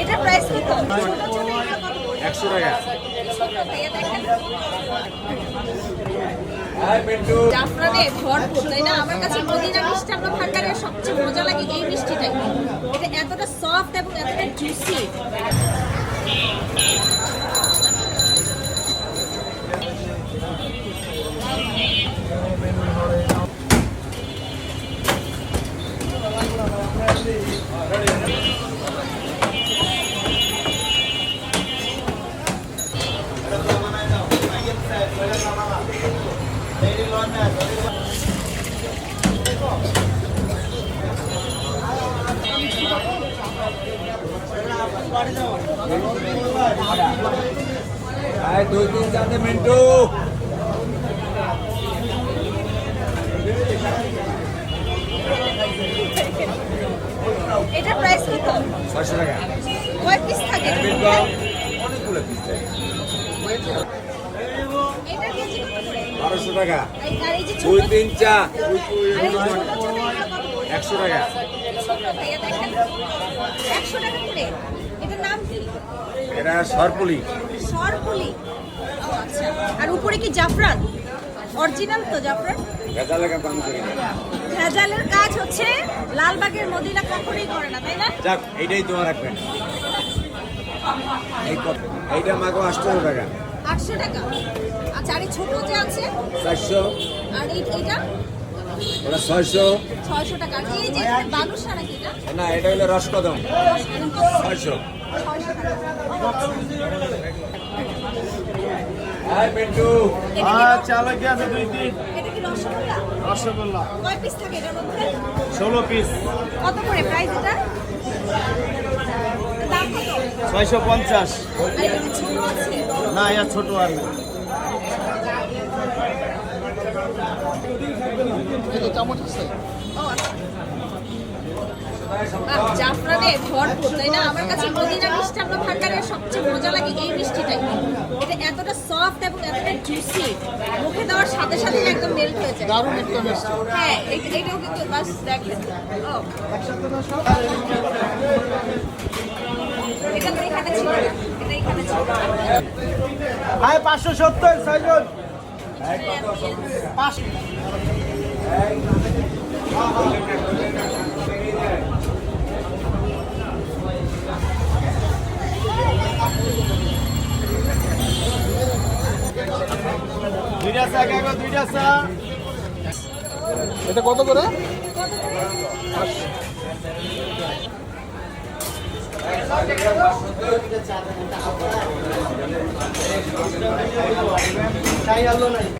এটা প্রাইস কত? একশো টাকা। জাফরানে ভরপুর তাই না? আমার কাছে মদিনা মিষ্টান্ন ভান্ডারের সবচেয়ে মজা লাগে এই মিষ্টিটাই। এটা এতটা সফট এবং এতটা জুসি আয় দুই তিন চারটে মিন্টু এটা প্রাইস কত ছয়শো টাকা কয় পিস থাকে এটার অনেকগুলো পিস চাই এটা কেজি বারোশো টাকা দুই তিন চা আর এই ছোট ছোট এগুলো কত করে? একশো টাকা ছোট ভাইয়া দেখেন। 100 টাকা করে। এটার নাম কি? এটা সরপুলি সরপুলি। আচ্ছা। আর উপরে কি জাফরান অরিজিনাল তো জাফরান ভেজালের কাজ হচ্ছে লালবাগের মদিনা কখনোই করে না তাই না? যাক এইটাই তোমার রাখবেন। এই এইটা মাগো আটশো টাকা। আটশো টাকা। আচ্ছা আর এই ছোট যে আছে? চারশো আর এইটা? ওটা ছয়শো। ছয়শো টাকা। আর এই যে বালুসা নাকি এটা? না এটা হলো রসকদম। ছয়শো। ছয়শো টাকা। রসগোল্লা? রসগোল্লা। কয় পিস থাকে এটার মধ্যে? ষোলো পিস কত করে প্রাইস এটা? ছয়শো পঞ্চাশ। না ইয়া ছোট আর আচ্ছা। জাফরানে ভরপুর তাই না? আমার কাছে মদিনা মিষ্টান্ন ভান্ডারের সবচেয়ে মজা লাগে এই মিষ্টিটাই। এটা সফট এবং এতটা জুসি মুখে দেওয়ার সাথে সাথে একদম মেল্ট হয়ে যায়। দারুণ একটা মিষ্টি হ্যাঁ এইটাও কিন্তু বাস দেখেন। ও। এটা তো এখানে ছিল এটা এখানে ছিল। আয় পাঁচশো সত্তর ছয়জন পাঁচ এটা কত করে? চাই আলো নাই।